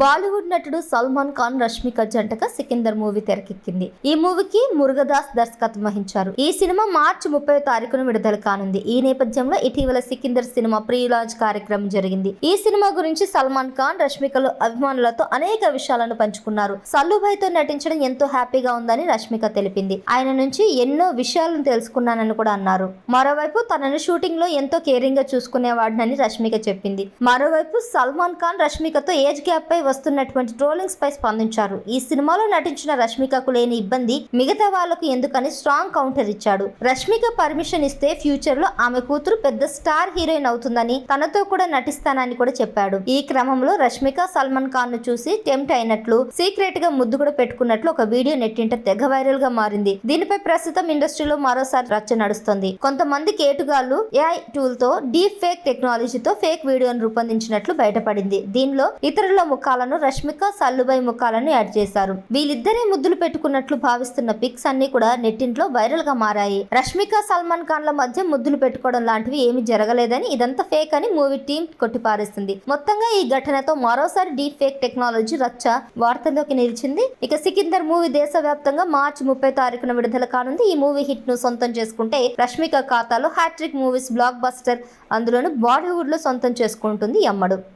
బాలీవుడ్ నటుడు సల్మాన్ ఖాన్ రష్మిక జంటగా సికిందర్ మూవీ తెరకెక్కింది. ఈ మూవీకి మురుగదాస్ దర్శకత్వం వహించారు. ఈ సినిమా మార్చి ముప్పై తారీఖున విడుదల కానుంది. ఈ నేపథ్యంలో ఇటీవల సికిందర్ సినిమా ప్రీ లాంచ్ కార్యక్రమం జరిగింది. ఈ సినిమా గురించి సల్మాన్ ఖాన్ రష్మికలు అభిమానులతో అనేక విషయాలను పంచుకున్నారు. సల్లుభాయ్తో నటించడం ఎంతో హ్యాపీగా ఉందని రష్మిక తెలిపింది. ఆయన నుంచి ఎన్నో విషయాలను తెలుసుకున్నానని కూడా అన్నారు. మరోవైపు తనను షూటింగ్లో ఎంతో కేరింగ్గా చూసుకునేవాడినని రష్మిక చెప్పింది. మరోవైపు సల్మాన్ ఖాన్ రష్మికతో ఏజ్ గ్యాప్ పై వస్తున్నటువంటి ట్రోలింగ్స్ పై స్పందించారు. ఈ సినిమాలో నటించిన రష్మికకు లేని ఇబ్బంది మిగతా వాళ్ళకు ఎందుకని స్ట్రాంగ్ కౌంటర్ ఇచ్చాడు. రష్మిక పర్మిషన్ ఇస్తే ఫ్యూచర్లో ఆమె కూతురు పెద్ద స్టార్ హీరోయిన్ అవుతుందని తనతో కూడా నటిస్తానని కూడా చెప్పాడు. ఈ క్రమంలో రష్మిక సల్మాన్ ఖాన్ను చూసి టెంప్ట్ అయినట్లు సీక్రెట్గా ముద్దు కూడా పెట్టుకున్నట్లు ఒక వీడియో నెట్టింట తెగ వైరల్గా మారింది. దీనిపై ప్రస్తుతం ఇండస్ట్రీలో మరోసారి రచ్చ నడుస్తుంది. కొంతమంది కేటుగాళ్ళు ఏఐ టూల్తో డీప్ ఫేక్ టెక్నాలజీతో ఫేక్ వీడియోను రూపొందించినట్లు బయటపడింది. దీనిలో ఇతరుల ముఖాలను రష్మిక సల్లుబాయ్ ముఖాలను యాడ్ చేశారు. వీళ్ళిద్దరే ముద్దులు పెట్టుకున్నట్లు భావిస్తున్న పిక్స్ అన్ని కూడా నెట్టింట్లో వైరల్గా మారాయి. రష్మిక సల్మాన్ ఖాన్ల మధ్య ముద్దులు పెట్టుకోవడం లాంటివి ఏమీ జరగలేదని ఇదంతా ఫేక్ అని మూవీ టీం కొట్టిపారేస్తుంది మొత్తంగా ఈ ఘటనతో మరోసారి డీప్ ఫేక్ టెక్నాలజీ రచ్చ వార్తల్లోకి నిలిచింది. ఇక సికిందర్ మూవీ దేశవ్యాప్తంగా మార్చి ముప్పై తారీఖున విడుదల కానుంది. ఈ మూవీ హిట్ను సొంతం చేసుకుంటే రష్మిక ఖాతాలో హ్యాట్రిక్ మూవీస్ బ్లాక్ బస్టర్ అందులోను బాలీవుడ్లో సొంతం చేసుకుంటుంది అమ్మడు.